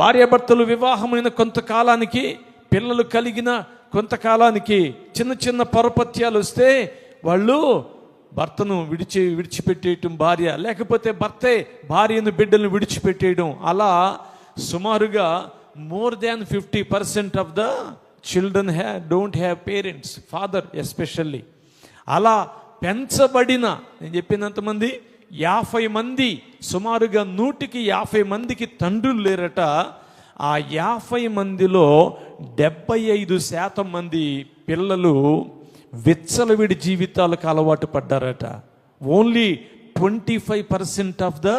భార్యాభర్తలు వివాహమైన కొంతకాలానికి పిల్లలు కలిగిన కొంతకాలానికి చిన్న చిన్న పరపత్యాలు వస్తే వాళ్ళు భర్తను విడిచి విడిచిపెట్టేయటం భార్య లేకపోతే భర్తే భార్యను బిడ్డలను విడిచిపెట్టేయడం. అలా సుమారుగా more than fifty percent of the children have don't have parents father especially అలా పెంచబడిన నేను చెప్పినంతమంది యాభై మంది సుమారుగా నూటికి యాభై మందికి తండ్రులు లేరట. ఆ యాభై మందిలో డెబ్బై ఐదు శాతం మంది పిల్లలు విచ్చలవిడి జీవితాలకు అలవాటు పడ్డారట. Only twenty five percent of the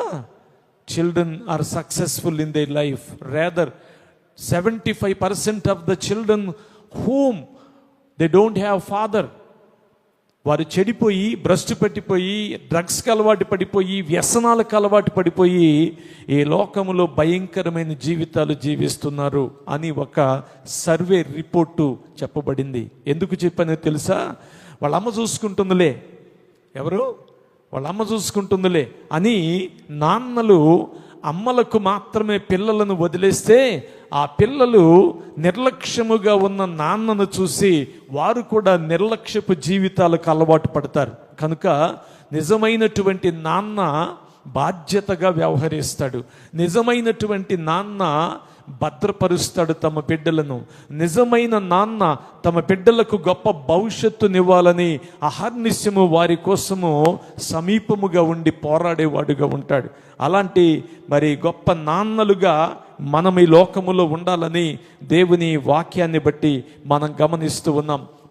children are successful in their life rather seventy five percent of the children whom they don't have father వారు చెడిపోయి భ్రష్టు పట్టిపోయి డ్రగ్స్కి అలవాటు పడిపోయి వ్యసనాలకు అలవాటు పడిపోయి ఈ లోకములో భయంకరమైన జీవితాలు జీవిస్తున్నారు అని ఒక సర్వే రిపోర్టు చెప్పబడింది. ఎందుకు చెప్పానో తెలుసా? వాళ్ళ అమ్మ చూసుకుంటుందిలే. ఎవరు? వాళ్ళ అమ్మ చూసుకుంటుందిలే అని నాన్నలు అమ్మలకు మాత్రమే పిల్లలను వదిలేస్తే ఆ పిల్లలు నిర్లక్ష్యముగా ఉన్న నాన్నను చూసి వారు కూడా నిర్లక్ష్యపు జీవితాలకు అలవాటు పడతారు. కనుక నిజమైనటువంటి నాన్న బాధ్యతగా వ్యవహరిస్తాడు. నిజమైనటువంటి నాన్న భద్రపరుస్తాడు తమ బిడ్డలను. నిజమైన నాన్న తమ బిడ్డలకు గొప్ప భవిష్యత్తునివ్వాలని అహర్నిశ్యము వారి కోసము సమీపముగా ఉండి పోరాడేవాడుగా ఉంటాడు. అలాంటి మరి గొప్ప నాన్నలుగా మనం ఈ లోకములో ఉండాలని దేవుని వాక్యాన్ని బట్టి మనం గమనిస్తూ ఉన్నాం.